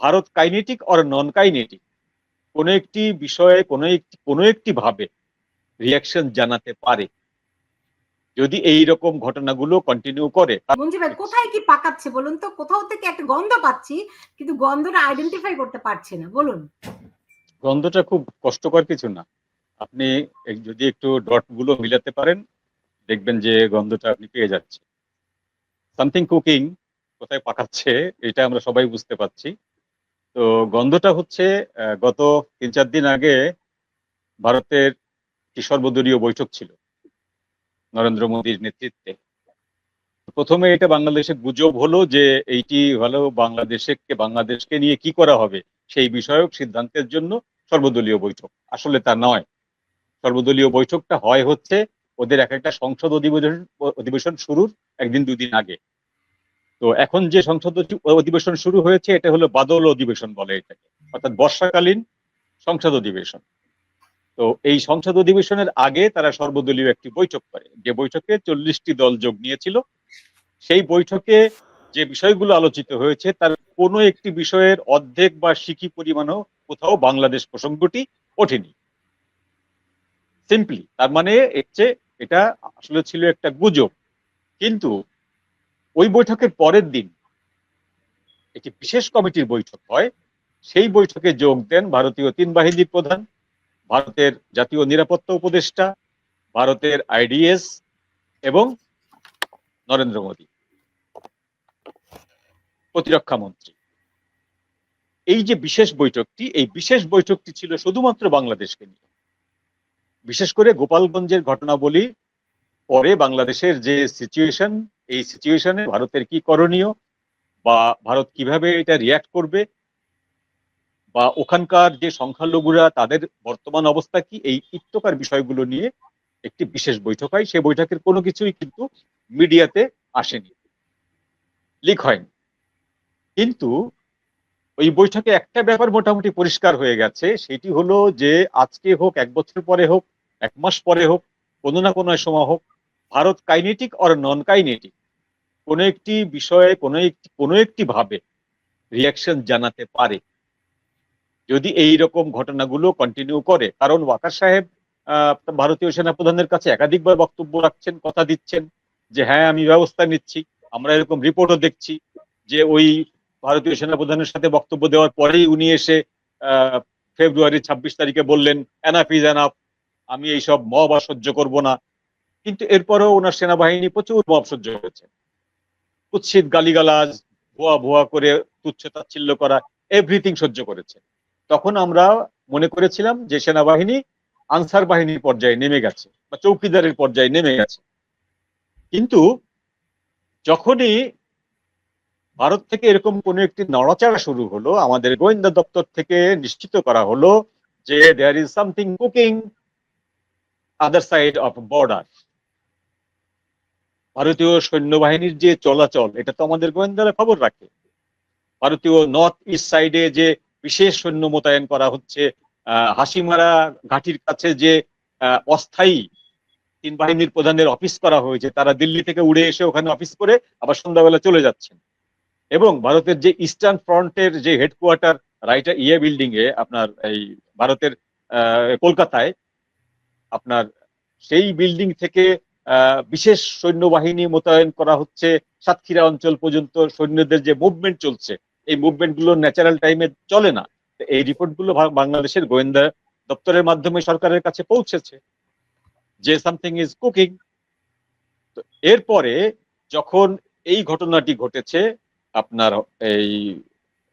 Bharat kinetic or non kinetic. কোনো একটি বিষয়ে কোনো একটি কোনো একটি ভাবে রিয়াকশন জানাতে পারে। যদি এই রকম ঘটনাগুলো কন্টিনিউ করে মঞ্জু ভাই কোথায় কি পাকাচ্ছে বলুন তো? কোথাও থেকে একটা গন্ধ পাচ্ছি কিন্তু গন্ধটা আইডেন্টিফাই করতে পারছি না। বলুন। গন্ধটা খুব কষ্টকর কিছু না। আপনি যদি একটু ডটগুলো মিলাতে পারেন দেখবেন যে গন্ধটা আপনি পেয়ে যাচ্ছে সামথিং কুকিং কোথায় পাকাচ্ছে এটা আমরা সবাই বুঝতে পারছি। তো গন্ধটা হচ্ছে গত তিন চার দিন আগে ভারতের একটি সর্বদলীয় বৈঠক ছিল নরেন্দ্র মোদীর নেতৃত্বে। প্রথমে এটা বাংলাদেশে গুজব হলো যে এইটি হলো বাংলাদেশে বাংলাদেশকে নিয়ে কি করা হবে সেই বিষয়ক সিদ্ধান্তের জন্য সর্বদলীয় বৈঠক। আসলে তা নয়। সর্বদলীয় বৈঠকটা হয় হচ্ছে ওদের এক একটা সংসদ অধিবেশন অধিবেশন শুরুর একদিন, দুদিন আগে। তো এখন যে সংসদ অধিবেশন শুরু হয়েছে, এটা হলো বাদল অধিবেশন বলে এটাকে। অর্থাৎ বর্ষাকালীন সংসদ অধিবেশন। তো এই সংসদ অধিবেশনের আগে তারা সর্বদলীয় একটি বৈঠক করে। যে বৈঠকে চল্লিশটি দল যোগ নিয়েছিল। সেই বৈঠকে যে বিষয়গুলো আলোচিত হয়েছে, তার কোনো একটি বিষয়ের অর্ধেক বা সিকি পরিমাণও কোথাও বাংলাদেশ প্রসঙ্গটি ওঠেনি। সিম্পলি তার মানে হচ্ছে এটা আসলে ছিল একটা গুজব। কিন্তু ওই বৈঠকের পরের দিন একটি বিশেষ কমিটির বৈঠক হয়। সেই বৈঠকে যোগ দেন ভারতীয় তিন বাহিনীর প্রধান, ভারতের জাতীয় নিরাপত্তা উপদেষ্টা, ভারতের আইডিএস এবং নরেন্দ্র মোদী, প্রতিরক্ষা মন্ত্রী। এই যে বিশেষ বৈঠকটি, এই বিশেষ বৈঠকটি ছিল শুধুমাত্র বাংলাদেশকে নিয়ে। বিশেষ করে গোপালগঞ্জের ঘটনাবলী পরে বাংলাদেশের যে সিচুয়েশন এই সিচুয়েশনে ভারতের কি করণীয় বা ভারত কীভাবে এটা রিয়াক্ট করবে বা ওখানকার যে সংখ্যালঘুরা তাদের বর্তমান অবস্থা কি, এই ইত্যকার বিষয়গুলো নিয়ে একটি বিশেষ বৈঠক হয়। সেই বৈঠকের কোনো কিছুই কিন্তু মিডিয়াতে আসেনি, লিক হয়নি। কিন্তু ওই বৈঠকে একটা ব্যাপার মোটামুটি পরিষ্কার হয়ে গেছে, সেটি হলো যে আজকে হোক, এক বছর পরে হোক, এক মাস পরে হোক, কোনো না কোনো সময় হোক Bharat kinetic or non kinetic. কোনো একটি বিষয়ে, কোনো একটি কোনো একটি ভাবে রিয়াকশন জানাতে পারে। যদি এই রকম ঘটনাগুলো কন্টিনিউ করে, কারণ ওয়াকার সাহেব ভারতীয় সেনাপ্রধানের কাছে একাধিকবার বক্তব্য রাখছেন, কথা দিচ্ছেন যে হ্যাঁ আমি ব্যবস্থা নিচ্ছি, আমরা এরকম রিপোর্টও দেখছি যে, ওই ভারতীয় সেনাপ্রধানের সাথে বক্তব্য দেওয়ার পরেই উনি এসে ফেব্রুয়ারি ছাব্বিশ তারিখে বললেন এনাফ ইজ এনাফ আমি এইসব আর সহ্য করব না। কিন্তু এরপরেও ওনার সেনাবাহিনী প্রচুর মব সহ্য করেছে। কুৎসিত গালিগালাজ, ভুয়া ভুয়া করে তুচ্ছ তাচ্ছিল্য করা এভরিথিং সহ্য করেছে। তখন আমরা মনে করেছিলাম যে সেনাবাহিনী আনসার বাহিনীর পর্যায়ে নেমে গেছে বা চৌকিদারের পর্যায়ে নেমে গেছে। কিন্তু যখনই ভারত থেকে এরকম কোন একটি নড়াচড়া শুরু হলো, আমাদের গোয়েন্দা দপ্তর থেকে নিশ্চিত করা হলো যে there is something cooking other side of border ভারতীয় সৈন্যবাহিনীর যে চলাচল, এটা তো আমাদের গোয়েন্দারা খবর রাখে। ভারতীয় নর্থ ইস্ট সাইডে যে বিশেষ সৈন্য মোতায়েন করা হচ্ছে হাসিমারা ঘাটির কাছে যে অস্থায়ী তিন বাহিনীর প্রধানের অফিস করা হয়েছে, তারা দিল্লি থেকে উড়ে এসে ওখানে অফিস করে আবার সন্ধ্যাবেলা চলে যাচ্ছেন। এবং ভারতের যে ইস্টার্ন ফ্রন্টের যে হেডকোয়ার্টার রাইটার ইয়ে বিল্ডিং এ, আপনার এই ভারতের কলকাতায়, আপনার সেই বিল্ডিং থেকে বিশেষ সৈন্যবাহিনী মোতায়েন করা হচ্ছে সাতক্ষীরা অঞ্চল পর্যন্ত সৈন্যদের যে মুভমেন্ট চলছে। এই মুভমেন্টগুলো ন্যাচারাল টাইমে চলে না। এই রিপোর্টগুলো বাংলাদেশের গোয়েন্দা দপ্তরের মাধ্যমে সরকারের কাছে পৌঁছেছে যে সামথিং ইজ কুকিং এরপরে যখন এই ঘটনাটি ঘটেছে, আপনার এই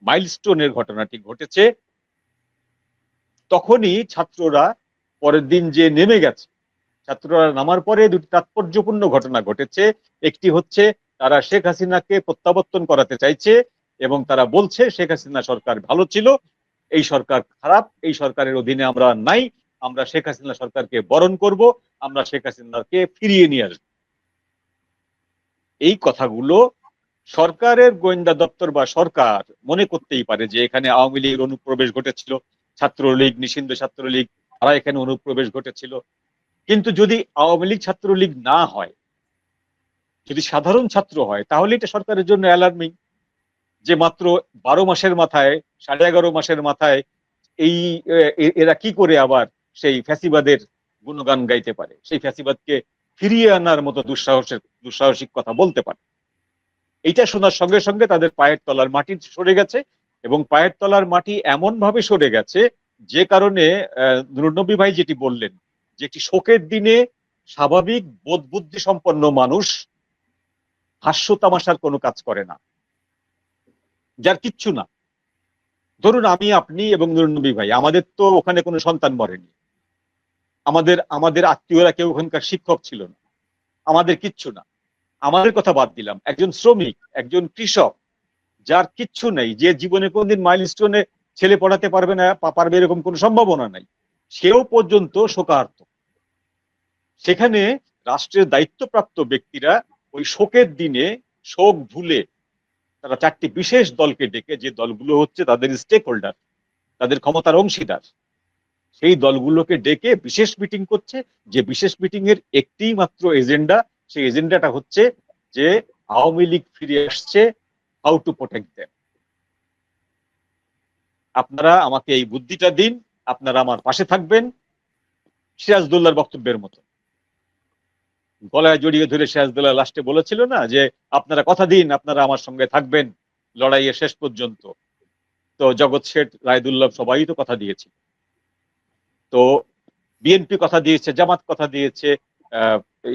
মাইলস্টোনের ঘটনাটি ঘটেছে, তখনই ছাত্ররা পরের দিন যে নেমে গেছে ছাত্ররা নামার পরে দুটি তাৎপর্যপূর্ণ ঘটনা ঘটেছে। একটি হচ্ছে, তারা শেখ হাসিনাকে প্রত্যাবর্তন করাতে চাইছে এবং তারা বলছে, শেখ হাসিনা সরকার ভালো ছিল, এই সরকার খারাপ, এই সরকারের অধীনে আমরা নাই, আমরা শেখ হাসিনা সরকারকে বরণ করব, আমরা শেখ হাসিনাকে ফিরিয়ে নিয়ে আসব। এই কথাগুলো সরকারের গোয়েন্দা দপ্তর বা সরকার মনে করতেই পারে যে এখানে আওয়ামী লীগের অনুপ্রবেশ ঘটেছিল, ছাত্রলীগ, নিষিদ্ধ ছাত্রলীগ, তারা এখানে অনুপ্রবেশ ঘটেছিল। কিন্তু যদি আওয়ামী লীগ ছাত্রলীগ না হয়, যদি সাধারণ ছাত্র হয়, তাহলে এটা সরকারের জন্য অ্যালার্মিং যে মাত্র বারো মাসের মাথায়, সাড়ে এগারো মাসের মাথায় এই এরা কি করে আবার সেই ফ্যাসিবাদের গুণগান গাইতে পারে? সেই ফ্যাসিবাদকে ফিরিয়ে আনার মতো দুঃসাহসের, দুঃসাহসিক কথা বলতে পারে। এইটা শোনার সঙ্গে সঙ্গে তাদের পায়ের তলার মাটি সরে গেছে এবং পায়ের তলার মাটি এমন ভাবে সরে গেছে যে কারণে নুরনবী ভাই যেটি বললেন যে একটি শোকের দিনে স্বাভাবিক বোধ বুদ্ধি সম্পন্ন মানুষ হাস্য তামাশার কোনো কাজ করে না। যার কিচ্ছু না। ধরুন আমি, আপনি এবং নুরনবী ভাই, আমাদের তো ওখানে কোনো সন্তান মরেনি। আমাদের আমাদের আত্মীয়রা কেউ ওখানকার শিক্ষক ছিল না। আমাদের কিচ্ছু না। আমাদের কথা বাদ দিলাম। একজন শ্রমিক, একজন কৃষক, যার কিচ্ছু নেই, যে জীবনে কোনদিন মাইল স্টোনে ছেলে পড়াতে পারবে না পারবে এরকম কোনো সম্ভাবনা নাই। সেও পর্যন্ত শোকার্ত। সেখানে রাষ্ট্রের দায়িত্বপ্রাপ্ত ব্যক্তিরা ওই শোকের দিনে, শোক ভুলে তারা চারটি বিশেষ দলকে ডেকে, যে দলগুলো হচ্ছে তাদের স্টেক হোল্ডার তাদের ক্ষমতার অংশীদার, সেই দলগুলোকে ডেকে বিশেষ মিটিং করছে। যে বিশেষ মিটিং এর একটি মাত্র এজেন্ডা সেই এজেন্ডাটা হচ্ছে যে আওয়ামী লীগ ফিরে আসছে হাউ টু প্রোটেক্ট দেম আপনারা আমাকে এই বুদ্ধিটা দিন, আপনারা আমার পাশে থাকবেন। সিরাজদুল্লাহর বক্তব্যের মতো। গলায় জড়িয়ে ধরে সিরাজদুল্লাহ লাস্টে বলেছিল না যে, আপনারা কথা দিন, আপনারা আমার সঙ্গে থাকবেন লড়াইয়ের শেষ পর্যন্ত। তো জগৎ শেঠ রায়দুল্লাহ সবাই তো কথা দিয়েছে। তো বিএনপি কথা দিয়েছে, জামাত কথা দিয়েছে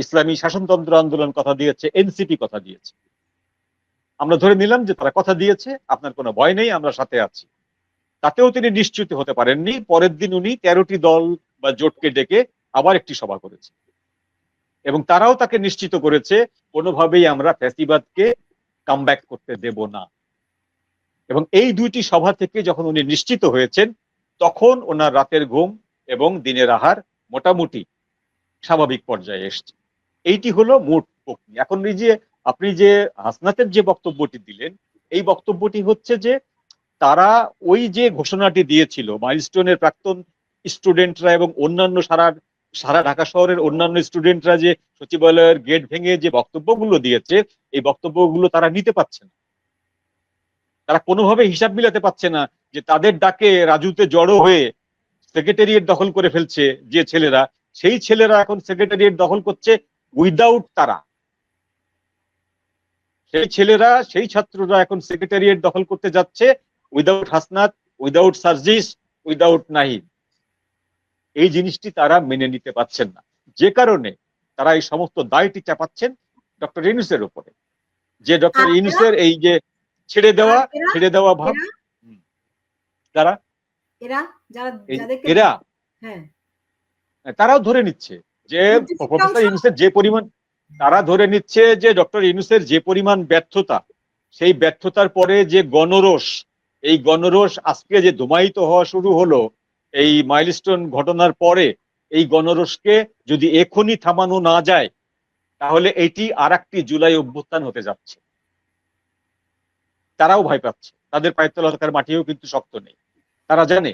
ইসলামী শাসনতন্ত্র আন্দোলন কথা দিয়েছে, এনসিপি কথা দিয়েছে। আমরা ধরে নিলাম যে তারা কথা দিয়েছে, আপনার কোনো ভয় নেই, আমরা সাথে আছি। তাতেও তিনি নিশ্চিত হতে পারেননি। পরের দিন উনি তেরোটি দল বা জোটকে ডেকে আবার একটি সভা করেছে এবং তারাও তাকে নিশ্চিত করেছে, কোনোভাবেই আমরা ফ্যাসিবাদকে কামব্যাক করতে দেব না। এবং এই দুইটি সভা থেকে যখন উনি নিশ্চিত হয়েছেন, তখন ওনার রাতের ঘুম এবং দিনের আহার মোটামুটি স্বাভাবিক পর্যায়ে এসছে। এইটি হলো মোট প্রক্রিয়া। এখন এই যে, আপনি যে হাসনাতের যে বক্তব্যটি দিলেন, এই বক্তব্যটি হচ্ছে যে, তারা ওই যে ঘোষণাটি দিয়েছিল মাইলস্টোনের প্রাক্তন স্টুডেন্টরা এবং অন্যান্য সারা সারা ঢাকা শহরের অন্যান্য স্টুডেন্টরা যে সচিবালয়ের গেট ভেঙে যে বক্তব্যগুলো দিয়েছে, এই বক্তব্যগুলো তারা নিতে পারছে না। তারা কোনোভাবে হিসাব মিলাতে পারছে না যে তাদের ডাকে রাজুতে জড়ো হয়ে সেক্রেটারিয়েট দখল করে ফেলছে যে ছেলেরা। সেই ছেলেরা এখন সেক্রেটারিয়েট দখল করছে উইদাউট তারা। সেই ছেলেরা, সেই ছাত্ররা এখন সেক্রেটারিয়েট দখল করতে যাচ্ছে without Hasnat without Sarjis without Nahid. এই জিনিসটি তারা মেনে নিতে পারছেন না। যে কারণে তারা এই সমস্ত দায়টি চাপাচ্ছেন ডক্টর ইউনুসের উপরে। যে ডক্টর আর ইউনুসের এই যে ছেড়ে দেওয়া ছেড়ে দেওয়া ভাব তারা এরা যারা এরা হ্যাঁ। তারাও ধরে নিচ্ছে যে প্রফেসর ইউনুসের যে পরিমাণ তারা ধরে নিচ্ছে যে ডক্টর ইউনুসের যে পরিমাণ ব্যর্থতা সেই ব্যর্থতার পরে যে গণরোষ এই গণরোষ আজকে যে ধুমায়িত হওয়া শুরু হলো এই মাইলস্টোন ঘটনার পরে এই গণরোষকে যদি এখনই থামানো না যায় তাহলে এটি আর একটি জুলাই অভ্যুত্থান হতে যাচ্ছে। তারাও ভয় পাচ্ছে। তাদের পায়ের তলা থাকার মাটিও কিন্তু শক্ত নেই। তারা জানে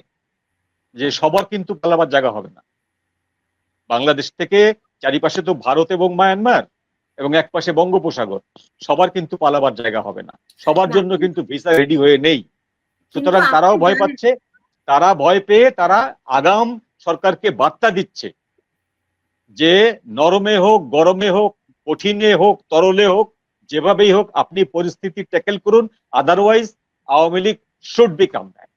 যে সবার কিন্তু পালাবার জায়গা হবে না। বাংলাদেশ থেকে চারিপাশে তো ভারত এবং মায়ানমার এবং এক পাশে বঙ্গোপসাগর সবার কিন্তু পালাবার জায়গা হবে না। সবার জন্য কিন্তু ভিসা রেডি হয়ে নেই। সুতরাং তারাও ভয় পাচ্ছে। তারা ভয় পেয়ে তারা আগাম সরকারকে বার্তা দিচ্ছে যে নরমে হোক, গরমে হোক, কঠিনে হোক, তরলে হোক, যেভাবেই হোক, আপনি পরিস্থিতি ট্যাকেল করুন otherwise Awami League should be come back